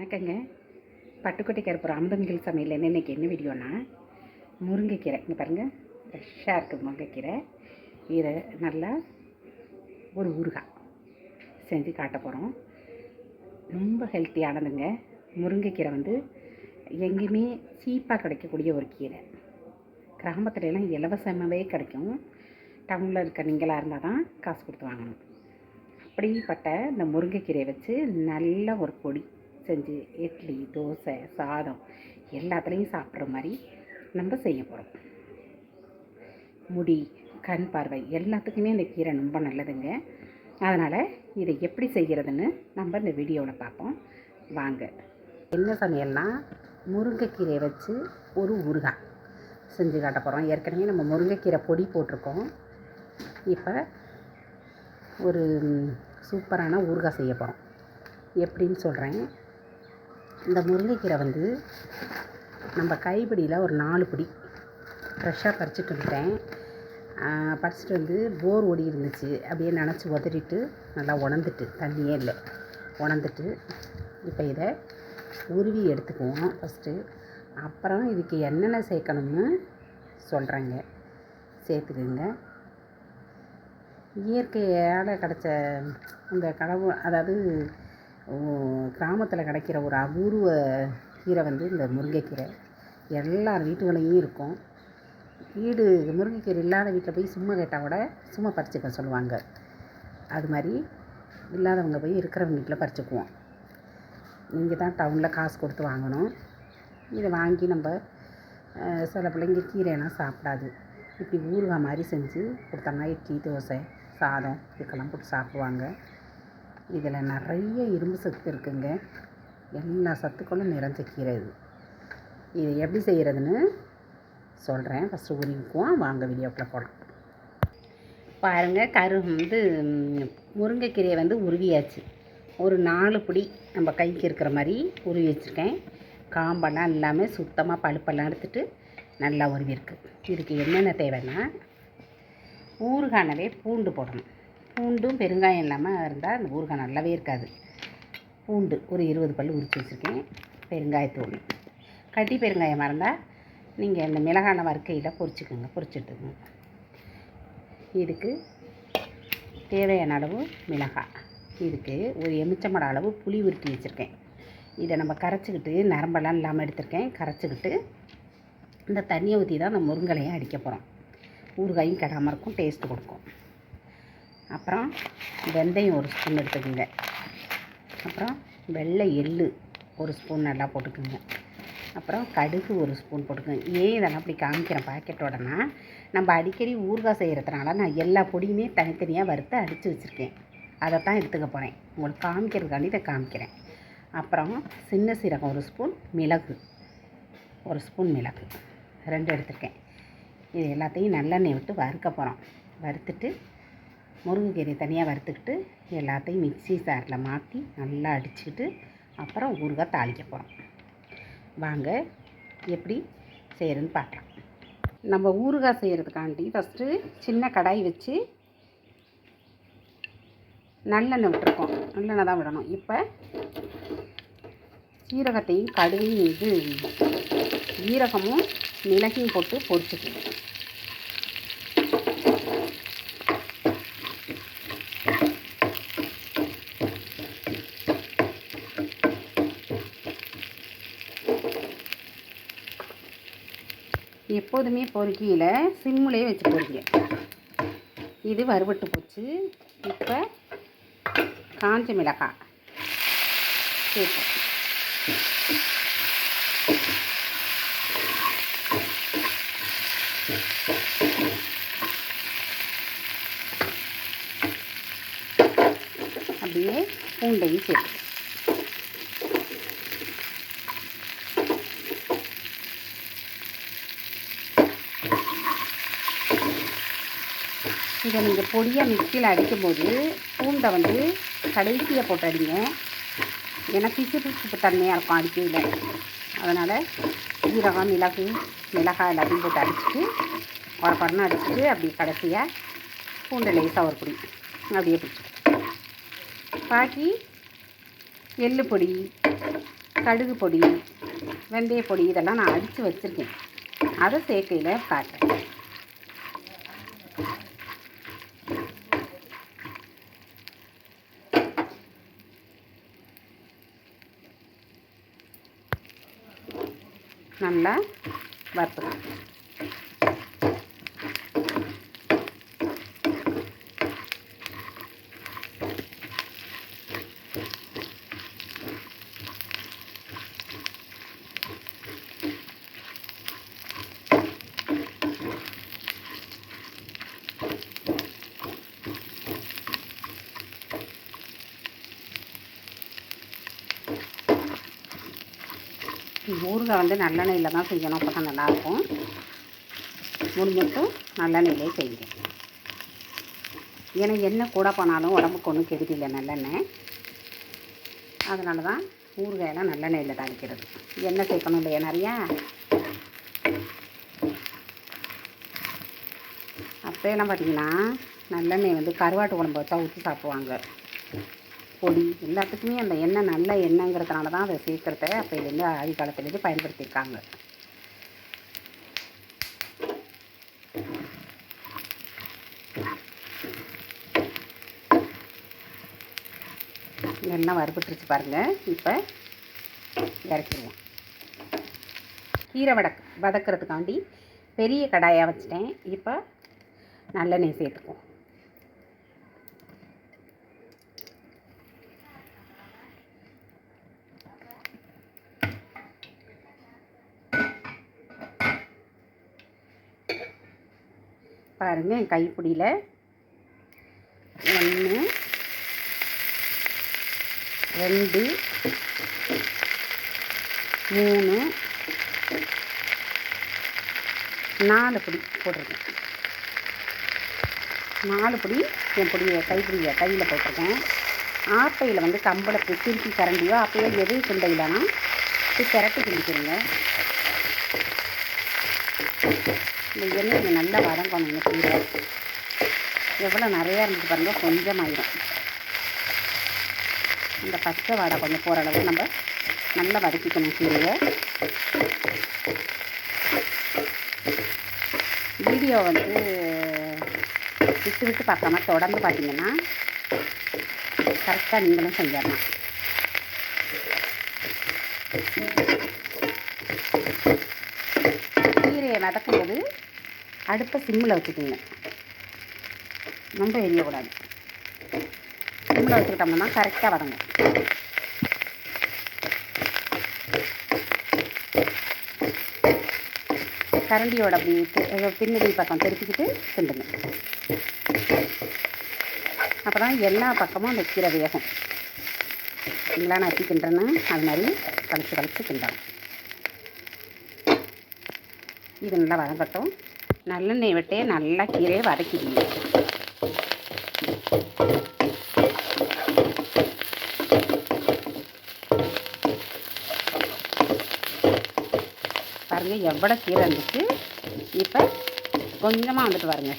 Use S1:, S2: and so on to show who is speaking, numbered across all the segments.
S1: வணக்கங்க. பட்டுக்கோட்டை கருப்புறம் அமுதமிகள் சமையல் இன்னைக்கு என்ன வீடியோனா? முருங்கைக்கீரை. இங்கே பாருங்கள் ஃப்ரெஷ்ஷாக இருக்குது முருங்கைக்கீரை. இதை நல்லா ஒரு ஊறுகாய் செஞ்சு காட்ட போகிறோம் ரொம்ப ஹெல்த்தியானதுங்க முருங்கைக்கீரை வந்து எங்கேயுமே சீப்பாக கிடைக்கக்கூடிய ஒரு கீரை. கிராமத்துலலாம் இலவசமாகவே கிடைக்கும். டவுனில் இருக்க நீங்களாக இருந்தால் தான் காசு கொடுத்து வாங்கணும். அப்படிப்பட்ட இந்த முருங்கைக்கீரையை வச்சு நல்ல ஒரு பொடி செஞ்சு இட்லி தோசை சாதம் எல்லாத்துலேயும் சாப்பிட்ற மாதிரி நம்ம செய்ய போகிறோம் முடி கண் பார்வை எல்லாத்துக்குமே இந்த கீரை ரொம்ப நல்லதுங்க. அதனால் இதை எப்படி செய்கிறதுன்னு நம்ம இந்த வீடியோவில் பார்ப்போம். வாங்க. என்ன சமையல்னா முருங்கைக்கீரையை வச்சு ஒரு ஊறுகாய் செஞ்சு காட்ட போகிறோம் ஏற்கனவே நம்ம முருங்கைக்கீரை பொடி போட்டிருக்கோம். இப்போ ஒரு சூப்பரான ஊறுகாய் செய்ய போகிறோம் எப்படின்னு சொல்கிறேன் இந்த முருங்கைக்கீரை வந்து நம்ம கைப்பிடியில் ஒரு நாலு பிடி ஃப்ரெஷ்ஷாக பறிச்சுட்டு வந்துட்டேன். பறிச்சுட்டு வந்து போர் ஓடி இருந்துச்சு. அப்படியே நினச்சி உதறிட்டு நல்லா உணர்ந்துட்டு தண்ணியே இல்லை. உணர்ந்துட்டு இப்போ இதை உருவி எடுத்துக்குவோம் ஃபஸ்ட்டு அப்புறம் இதுக்கு என்னென்ன சேர்க்கணும்னு சொல்கிறேங்க சேர்த்துக்குங்க. இயற்கையால் கிடச்ச இந்த கடவுள் அதாவது கிராமத்தில் கிடைக்கிற ஒரு அபூர்வ கீரை வந்து இந்த முருங்கைக்கீரை. எல்லார் வீட்டுகளையும் இருக்கும். வீடு முருங்கைக்கீரை இல்லாத வீட்டில் போய் சும்மா கேட்டால் கூட சும்மா பறிச்சுக்க சொல்லுவாங்க. அது மாதிரி இல்லாதவங்க போய் இருக்கிறவங்க வீட்டில் பறிச்சுக்குவோம். நீங்கள் தான் டவுனில் காசு கொடுத்து வாங்கணும். இதை வாங்கி நம்ம சில பிள்ளைங்க கீரையெல்லாம் சாப்பிடாது. இப்படி ஊறுகாய் மாதிரி செஞ்சு கொடுத்தோம்னா இட்லி தோசை சாதம் இதுக்கெல்லாம் போட்டு சாப்பிடுவாங்க. இதில் நிறைய இரும்பு சத்து இருக்குங்க. எல்லா சத்துக்களும் நிறைஞ்ச கீரை இது. இது எப்படி செய்கிறதுன்னு சொல்கிறேன் ஃபஸ்ட்டு உருவிக்குவோம் வாங்க வீடியோக்குள்ளே போகலாம் பாருங்கள் கரு வந்து முருங்கைக்கீரையை வந்து உருவியாச்சு. ஒரு நாலு பிடி நம்ம கைக்கு இருக்கிற மாதிரி உருவி வச்சுருக்கேன். காம்பெல்லாம் எல்லாமே சுத்தமாக பழுப்பெல்லாம் எடுத்துட்டு நல்லா உருவியிருக்கு இதுக்கு என்னென்ன தேவைன்னா ஊறுகானவே பூண்டு போடணும். பூண்டும் பெருங்காயம் இல்லாமல் இருந்தால் அந்த ஊறுகாய் நல்லாவே இருக்காது. பூண்டு ஒரு இருபது பல் உரித்து வச்சுருக்கேன். பெருங்காயத்தூள் கட்டி பெருங்காயமாக இருந்தால் நீங்கள் இந்த மிளகான வறுக்கையில் பொரிச்சுக்கோங்க பொரிச்சுட்டுங்க இதுக்கு தேவையான அளவு மிளகாய். இதுக்கு ஒரு எமிச்சமட அளவு புளி உருட்டி வச்சுருக்கேன். இதை நம்ம கரைச்சிக்கிட்டு நரம்பெல்லாம் இல்லாமல் எடுத்திருக்கேன். கரைச்சிக்கிட்டு இந்த தண்ணியை ஊற்றி தான் அந்த முருங்கலையும் அடிக்க போகிறோம் ஊறுகாயும் கெடாமல் இருக்கும் டேஸ்ட்டு கொடுக்கும். அப்புறம் வெந்தயம் ஒரு ஸ்பூன் எடுத்துக்கோங்க. அப்புறம் வெள்ளை எள்ளு ஒரு ஸ்பூன் நல்லா போட்டுக்கோங்க. அப்புறம் கடுகு ஒரு ஸ்பூன் போட்டுக்கோங்க. ஏன் இதெல்லாம் அப்படி காமிக்கிறேன் பாக்கெட்டோடனா நம்ம அடிக்கடி ஊறுகாய் செய்கிறதுனால நான் எல்லா பொடியுமே தனித்தனியாக வறுத்து அடித்து வச்சுருக்கேன். அதை தான் எடுத்துக்க போகிறேன் உங்களுக்கு காமிக்கிறதுக்காண்டி இதை காமிக்கிறேன். அப்புறம் சின்ன சீரகம் ஒரு ஸ்பூன் மிளகு ஒரு ஸ்பூன் மிளகு. ரெண்டு எடுத்திருக்கேன். இது எல்லாத்தையும் நல்லெண்ணெய் விட்டு வறுக்க போகிறோம் வறுத்துட்டு முருங்கைக்கீரை தனியாக வறுத்துக்கிட்டு எல்லாத்தையும் மிக்ஸி சாரில் மாற்றி நல்லா அடிச்சுக்கிட்டு அப்புறம் ஊறுகாய் தாளிக்க போகிறோம். வாங்க எப்படி செய்கிறதுன்னு பார்க்கலாம். நம்ம ஊறுகாய் செய்கிறதுக்காண்டி ஃபஸ்ட்டு சின்ன கடாய் வச்சு நல்லெண்ணெய் விட்டுருக்கோம். நல்லெண்ணெய் தான் விடணும். இப்போ சீரகத்தையும் கடுகையும் இது ஈரகமும் மிளகையும் போட்டு பொரிச்சுக்கணும் எப்போதுமே பொறுக்கியில் சிம்முலையே வச்சு பொறுக்கிங்க இது வறுபட்டு போச்சு. இப்போ காஞ்ச மிளகாய் சேர்ப்போம். அப்படியே பூண்டையும் சேர்த்து இதை நீங்கள் பொடியாக மிக்சியில் அடிக்கும்போது பூண்டை வந்து கடைசியை போட்டு அடிங்க. ஏன்னா பிசு பிசுப்பு தன்மையாக இருக்கும் அடிக்கையில். அதனால் ஜீரகம் மிளகு மிளகாய் எல்லாத்தையும் போட்டு அடிச்சுட்டு ஒரு பண்ணம் அடிச்சுட்டு அப்படியே கடைசியாக பூண்டை லேசாக ஒரு பொடி அப்படியே பிடிச்சிட்டு பாக்கி எள்ளு பொடி கடுகு பொடி வெந்தய பொடி இதெல்லாம் நான் அடித்து வச்சுருக்கேன். அதை சேர்க்கையில் காட்டுறேன் நல்லா வறுத்துக்கலாம். ஊறுகாய் வந்து நல்லெண்ணெயில் தான் செய்யணும். அப்போ தான் நல்லாயிருக்கும். முடிஞ்சிட்டும் நல்லெண்ணெயிலே செய்கிறேன். ஏன்னா எண்ணெய் கூட போனாலும் உடம்புக்கு ஒன்றும் கெடுதில்லை நல்லெண்ணெய். அதனால தான் ஊறுகாயெல்லாம் நல்லெண்ணெயில் தாளிக்கிறது எண்ணெய் சேர்க்கணும் இல்லையா நிறையா? அப்போயெல்லாம் பார்த்தீங்கன்னா நல்லெண்ணெய் வந்து கருவாட்டு குழம்பு வச்சா ஊற்றி சாப்பிடுவாங்க. பொடி எல்லாத்துக்குமே அந்த எண்ணெய் நல்ல எண்ணெய்ங்கிறதுனால தான் அதை சேர்க்குறத அப்போலேருந்து ஆதி காலத்துலேருந்து பயன்படுத்தியிருக்காங்க. எண்ணெய் வறுபட்டுருச்சு பாருங்கள் இப்போ இறக்கிடுவோம். கீரை வடக் வதக்கிறதுக்காண்டி பெரிய கடாயாக வச்சுட்டேன். இப்போ நல்லெண்ணெய் சேர்த்துக்குவோம். பாருங்கள் என் கைப்பிடியில். ஒன்று ரெண்டு மூணு நாலு பிடி போட்டிருக்கேன். நாலு பிடி என் பிடியை கைப்பிடியை கையில் போட்டிருக்கேன். ஆப்பையில் வந்து கம்பளை திருப்பி கரண்டியோ அப்பையோ எது கிண்டையிலனா இப்படி திரட்டி கிண்டிக்கிறீங்க இந்த எண்ணெய் நல்லா வதங்கணும் இந்த கீரை எவ்வளோ நிறையா இருந்துச்சு பாருங்கள் கொஞ்சம் இந்த பச்சை வாடை கொஞ்சம் போகிற அளவு நம்ம நல்லா வதக்கிக்கணும் கீரையை வீடியோ வந்து விட்டு விட்டு பார்க்காம தொடர்ந்து பார்த்தீங்கன்னா கரெக்டாக நீங்களும் செஞ்சிடலாம். கீரையை வதக்கும்போது அடுப்பை சிம்மில் வச்சுக்கோங்க. ரொம்ப எரியக்கூடாது. சிம்மில் வச்சுக்கிட்டோம்னா கரெக்டாக வதங்கும். கரண்டியோட அப்படி தி- பின்னாடி பக்கம் திருப்பிக்கிட்டு கிண்டுங்க. அப்போ தான் எல்லா பக்கமும் அந்த கீரை வேகும். இல்லைங்களா நான் எப்படி கிண்டுறேன்னு அது மாதிரி கழிச்சு கழிச்சு கிண்டணும். இது நல்லா வதங்கட்டும். நல்லெண்ணெய் விட்டே நல்லா கீரையை வதக்கிடுங்க. பாருங்க எவ்வளோ கீரை இருந்துச்சு இப்போ கொஞ்சமாக வந்துட்டு பாருங்க.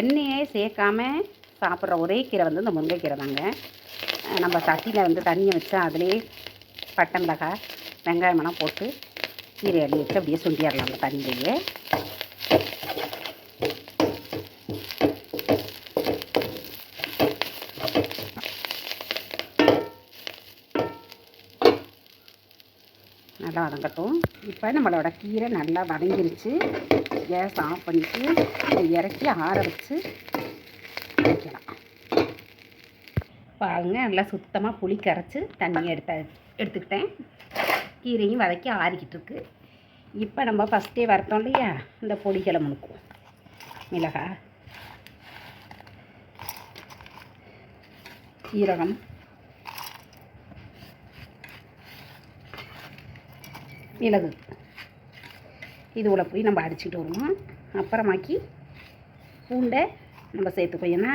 S1: எண்ணெயே சேர்க்காம சாப்பிட்ற ஒரே கீரை வந்து இந்த முருங்கைக்கீரை தாங்க. நம்ம சட்டியில் வந்து தண்ணியை வச்சா அதிலே பட்டை மிளகாய் வெங்காயமெல்லாம் போட்டு கீரை அடி வச்சு அப்படியே சுண்டிடலாம் அந்த தண்ணியிலேயே. நல்லா வதங்கட்டும். இப்போ நம்மளோட கீரை நல்லா வதங்கிருச்சு. கேஸ் ஆஃப் பண்ணிவிட்டு இறக்கி ஆற வச்சு வைக்கலாம். பாருங்க நல்லா சுத்தமாக புளி கரைச்சி தண்ணி எடுத்த எடுத்துக்கிட்டேன். கீரையும் வதக்கி ஆறிக்கிட்டு இருக்கு இப்போ நம்ம ஃபஸ்ட்டே வறுத்தோம் இல்லையா? இந்த பொடிகளை முணுக்குவோம். மிளகாய் சீரகம் மிளகு. இது உள்ள போய் நம்ம அடிச்சுட்டு வருவோம். அப்புறமாக்கி பூண்டை நம்ம சேர்த்துப்போம். ஏன்னா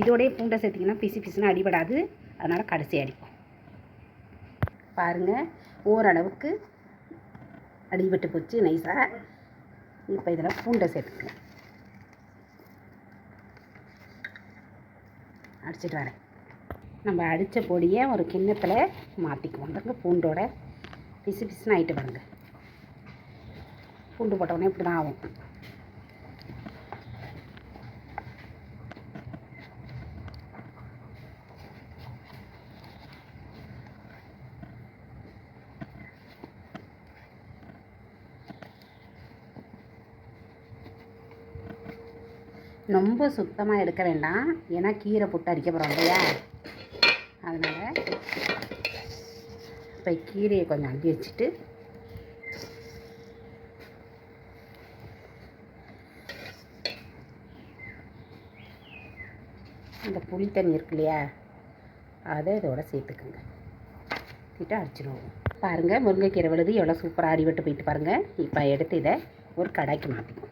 S1: இதோடைய பூண்டை சேர்த்திங்கன்னா பிசு பிசுன்னு அடிபடாது. அதனால் கடைசி அடிப்போம். பாருங்கள் ஓரளவுக்கு அடிபட்டு போச்சு நைஸாக இப்போ இதில் பூண்டை சேர்த்துக்கலாம் அடிச்சிட்டு வரேன். நம்ம அடித்த பொடியை ஒரு கிண்ணத்தில் மாற்றிக்குவோம் பாருங்க பூண்டோட பிசு பிசுன்னு ஆகிட்டு பாருங்க. பூண்டு போட்ட உடனே இப்படி தான் ஆகும். ரொம்ப சுத்தமாக எடுக்க வேண்டாம். ஏன்னா கீரை போட்டு அடிக்க போகிறோம் இல்லையா? அதனால் இப்போ கீரையை கொஞ்சம் அள்ளி வச்சுட்டு அந்த புளி தண்ணி இருக்கு இல்லையா? அதை இதோட சேர்த்துக்குங்க. சேர்த்து அடிச்சிடுவோம் பாருங்கள் முருங்கைக்கீரை விழுது எவ்வளோ சூப்பராக அடிபட்டு போயிட்டு பாருங்கள் இப்போ எடுத்து இதை ஒரு கடாய்க்கு மாற்றிக்கும்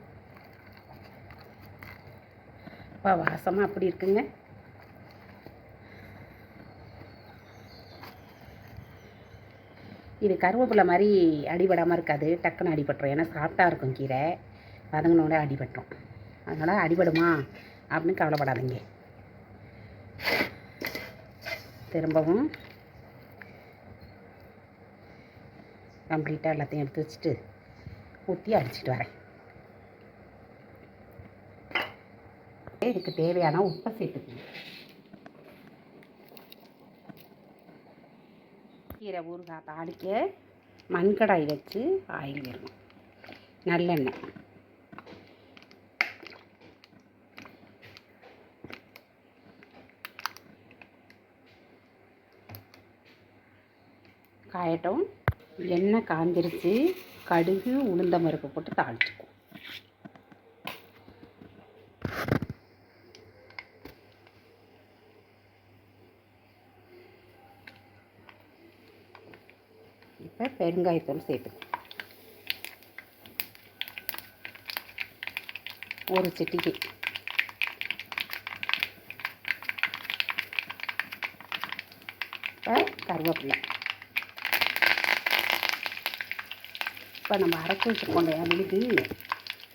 S1: அப்பா வாசமாக அப்படி இருக்குங்க. இது கருவேப்பிலை மாதிரி அடிபடாமல் இருக்காது. டக்குன்னு அடிபட்டுரும். ஏன்னா சாஃப்டாக இருக்கும் கீரை. வதங்கினோட அடிபட்டுரும். அதனால் அடிபடுமா அப்படின்னு கவலைப்படாதீங்க. திரும்பவும் கம்ப்ளீட்டாக எல்லாத்தையும் எடுத்து வச்சுட்டு ஊற்றி அடிச்சிட்டு வரேன். இதுக்கு தேவையான உப்பை சேர்த்துக்கணும். கீரை ஊறுகாய் தாளிக்க மண்கடாய் வச்சு ஆயில் நல்லெண்ணெய். காயட்டும். எண்ணெய் காஞ்சிருச்சு. கடுகு உளுந்த மருப்பு போட்டு தாளிச்சுக்கும் இப்போ பெருங்காயத்தூள் சேர்த்துக்கணும் ஒரு சிட்டிக்கு இப்போ கருவேப்பிலை. இப்போ நம்ம அரைச்சி வச்சுருக்கோம் இல்லையா விழுது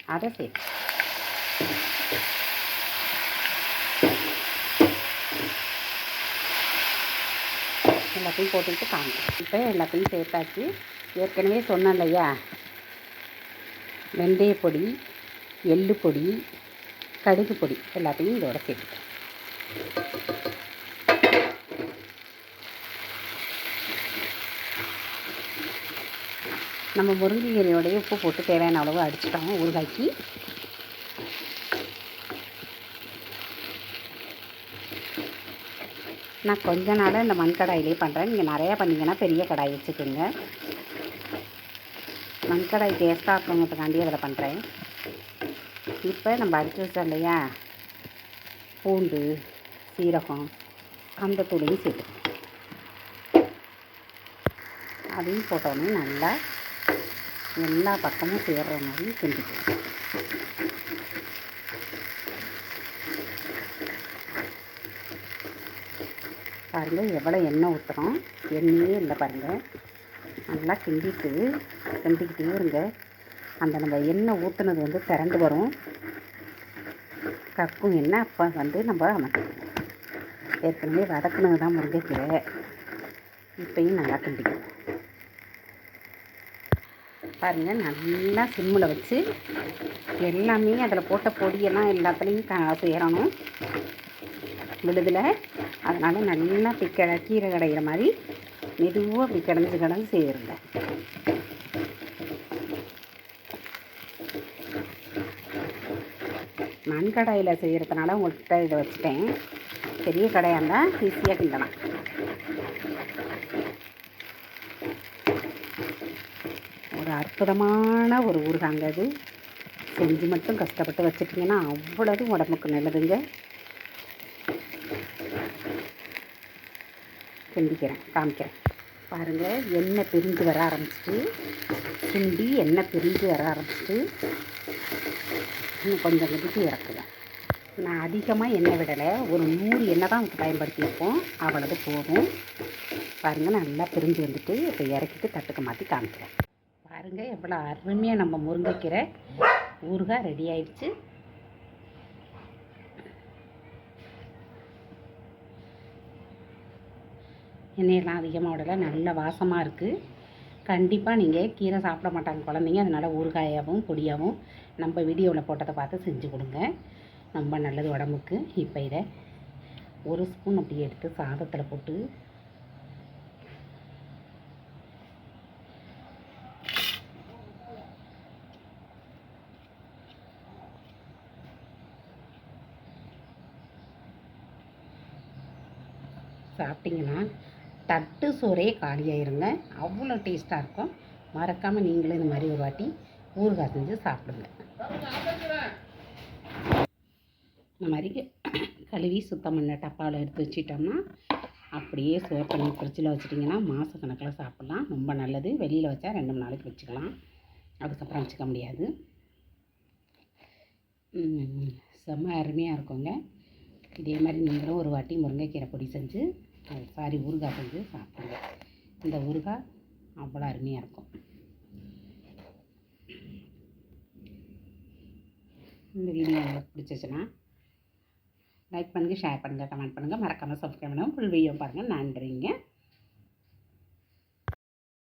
S1: அதை சேர்த்து எல்லாத்தையும் போட்டுக்கிட்டு காமிக்கும் இப்போ எல்லாத்தையும் சேர்த்தாச்சு. ஏற்கனவே சொன்னேன் இல்லையா? வெந்தய பொடி எள்ளு பொடி கடுகு பொடி எல்லாத்தையும் இதோட சேர்த்துட்டேன் நம்ம முருங்கைக்கீரையோடைய உப்பு போட்டு தேவையான அளவு அடிச்சிட்டோம். ஊறுகாய்க்கு நான் கொஞ்ச நாளாக இந்த மண் கடாயிலே பண்ணுறேன் நீங்கள் நிறையா பண்ணிங்கன்னா பெரிய கடாய் வச்சுக்கோங்க. மண் கடாய் டேஸ்ட்டாக இருக்கணுங்கிறதுக்காண்டி அதில் பண்ணுறேன் இப்போ நம்ம அடித்து வச்சோம் இல்லையா? பூண்டு சீரகம் அந்த தூளையும் சேர்த்து. அதையும் போட்டோன்னே நல்லா எல்லா பக்கமும் சேர்ற மாதிரி கிண்டிக்கணும். பாருங்கள் எவ்வளோ எண்ணெய் ஊற்றுறோம் எண்ணெயே இல்லை பாருங்கள் நல்லா கிண்டிட்டு கிண்டிக்கிட்டே இருங்க. அந்த நம்ம எண்ணெய் ஊற்றுனது வந்து திறந்து வரும். கக்கும் எண்ணெய் அப்போ வந்து நம்ம ஏற்கனவே வதக்குனது தான் முருங்கைக்கீரை. இப்பையும் நல்லா கிண்டிக்கணும். பாருங்கள் நல்லா சிம்மில் வச்சு எல்லாமே அதில் போட்ட பொடியெல்லாம் எல்லாத்துலேயும் க சேரணும். விழுதில். அதனால் நல்லா இப்படி கீரை கடைகிற மாதிரி மெதுவாக அப்படி கிடந்து கிடந்து செய்திருங்க மண் கடாயில் செய்கிறதுனால உங்கள்கிட்ட இதை வச்சுட்டேன். பெரிய கடையாக இருந்தால் ஈஸியாக கிண்டலாம். ஒரு அற்புதமான ஒரு ஊறுகாங்க அது. செஞ்சு மட்டும் கஷ்டப்பட்டு வச்சுட்டிங்கன்னா அவ்வளோதும் உடம்புக்கு நல்லதுங்க. கிண்டிக்கிறேன் காமிக்கிறேன். பாருங்கள் எண்ணெய் பிரிந்து வர ஆரம்பிச்சிட்டு கிண்டி எண்ணெய் பிரிந்து வர ஆரம்பிச்சிட்டு இன்னும் கொஞ்சம் கொஞ்சத்துக்கு இறக்குவேன். நான் அதிகமாக எண்ணெய் விடலை. ஒரு நூறு எண்ணெய் தான் பயன்படுத்தியிருப்போம். அவ்வளவு போதும். பாருங்கள் நல்லா பிரிஞ்சு வந்துட்டு இப்போ இறக்கிட்டு தட்டுக்கு மாற்றி காமிக்கிறேன். பாருங்கள் எவ்வளோ அருமையாக நம்ம முருங்கைக்கீரை ஊறுகாய் ரெடி ஆயிடுச்சு. எண்ணெயெல்லாம் அதிகமாக விடலை. நல்ல வாசமாக இருக்குது கண்டிப்பாக நீங்கள் கீரை சாப்பிட மாட்டாங்க குழந்தைங்க. அதனால் ஊறுகாயாகவும் பொடியாகவும் நம்ம வீடியோவில் போட்டதை பார்த்து செஞ்சு கொடுங்க. ரொம்ப நல்லது உடம்புக்கு. இப்போ இதை ஒரு ஸ்பூன் அப்படி எடுத்து சாதத்தில் போட்டு சாப்பிட்டிங்கன்னா தட்டு சோறே காலியாயிருங்க. அவ்வளோ டேஸ்ட்டாக இருக்கும். மறக்காமல் நீங்களும் இந்த மாதிரி ஒரு வாட்டி ஊறுகாய் செஞ்சு சாப்பிடுங்க. இந்த மாதிரி கழுவி சுத்தம் பண்ண டப்பாவில் எடுத்து வச்சிட்டோம்னா அப்படியே சோறு பண்ணி ஃப்ரிட்ஜில் வச்சிட்டிங்கன்னா மாதக்கணக்கில் சாப்பிட்லாம். ரொம்ப நல்லது. வெளியில் வச்சா ரெண்டு மூணு நாளைக்கு வச்சுக்கலாம். அதுக்கப்புறம் வச்சுக்க முடியாது. செம்ம அருமையாக இருக்குங்க. இதே மாதிரி நீங்களும் ஒரு வாட்டி முருங்கைக்கீரை பொடி செஞ்சு சாரி ஊறுகாய் செஞ்சு சாப்பிடுங்க. இந்த ஊறுகாய் அவ்வளோ அருமையாக இருக்கும். இந்த வீடியோ உங்களுக்கு பிடிச்சிச்சுன்னா லைக் பண்ணுங்கள் ஷேர் பண்ணுங்கள் கமெண்ட் பண்ணுங்கள் மறக்காமல் சப்ஸ்கிரைப் பண்ணுங்கள் ஃபுல் வீடியோ பாருங்கள் நன்றிங்க.